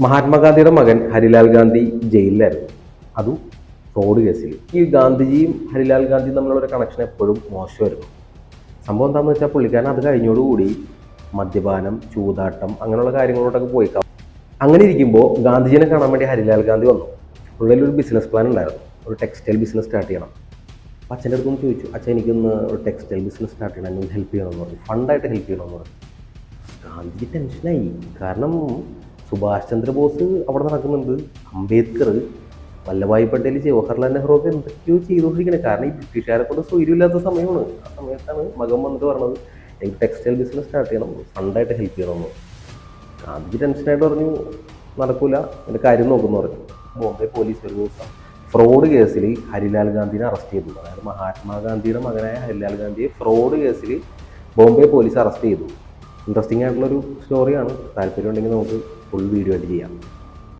മഹാത്മാഗാന്ധിയുടെ മകൻ ഹരിലാൽ ഗാന്ധി ജയിലിലായിരുന്നു. അതും ഫ്രോഡ് കേസിൽ. ഈ ഗാന്ധിജിയും ഹരിലാൽ ഗാന്ധിയും തമ്മിലുള്ള ഒരു കണക്ഷൻ എപ്പോഴും മോശമായിരുന്നു. സംഭവം എന്താണെന്ന് വെച്ചാൽ പുള്ളിക്കാരൻ അത് കഴിഞ്ഞോടുകൂടി മദ്യപാനം ചൂതാട്ടം അങ്ങനെയുള്ള കാര്യങ്ങളോട്ടൊക്കെ പോയി ക- അങ്ങനെ ഇരിക്കുമ്പോൾ ഗാന്ധിജിനെ കാണാൻ വേണ്ടി ഹരിലാൽ ഗാന്ധി വന്നു. പുള്ളിയിൽ ഒരു ബിസിനസ് പ്ലാൻ ഉണ്ടായിരുന്നു. ഒരു ടെക്സ്റ്റൈൽ ബിസിനസ് സ്റ്റാർട്ട് ചെയ്യണം. അപ്പോൾ അച്ഛന്റെ അടുത്തൊന്ന് ചോദിച്ചു അച്ഛൻ എനിക്കൊന്ന് ഒരു ടെക്സ്റ്റൈൽ ബിസിനസ് സ്റ്റാർട്ട് ചെയ്യണം. എന്നെ ഹെൽപ്പ് ചെയ്യണമെന്ന് പറഞ്ഞു. ഫണ്ടായിട്ട് ഹെൽപ്പ് ചെയ്യണമെന്ന് പറഞ്ഞു. ഗാന്ധിജി ടെൻഷനായി കാരണം സുഭാഷ് ചന്ദ്രബോസ് അവിടെ നടക്കുന്നുണ്ട്. അംബേദ്കർ വല്ലഭായ് പട്ടേൽ ജവഹർലാൽ നെഹ്റു ഒക്കെ എന്തൊക്കെയോ ചെയ്തുകൊണ്ടിരിക്കണേ. കാരണം ഈ ബ്രിട്ടീഷുകാരെ കൊണ്ട് സ്വൈര്യമില്ലാത്ത സമയമാണ്. ആ സമയത്താണ് മകൻ വന്നിട്ട് പറഞ്ഞത്. എനിക്ക് ടെക്സ്റ്റൈൽ ബിസിനസ് സ്റ്റാർട്ട് ചെയ്യണം. ഫണ്ടായിട്ട് ഹെൽപ്പ് ചെയ്യണമെന്ന്. ഗാന്ധിജി ടെൻഷനായിട്ട് പറഞ്ഞു നടക്കൂല. എന്റെ കാര്യം നോക്കുമെന്ന് പറഞ്ഞു. ബോംബെ പോലീസ് ഒരു ദിവസം ഫ്രോഡ് കേസിൽ ഹരിലാൽ ഗാന്ധിനെ അറസ്റ്റ് ചെയ്തു. അതായത് മഹാത്മാഗാന്ധിയുടെ മകനായ ഹരിലാൽ ഗാന്ധിയെ ഫ്രോഡ് കേസിൽ ബോംബെ പോലീസ് അറസ്റ്റ് ചെയ്തു. ഇൻട്രസ്റ്റിംഗ് ആയിട്ടുള്ളൊരു സ്റ്റോറിയാണ് താല്പര്യം ഉണ്ടെങ്കിൽ നമുക്ക് ഫുൾ വീഡിയോ എഡിറ്റ് ചെയ്യാം.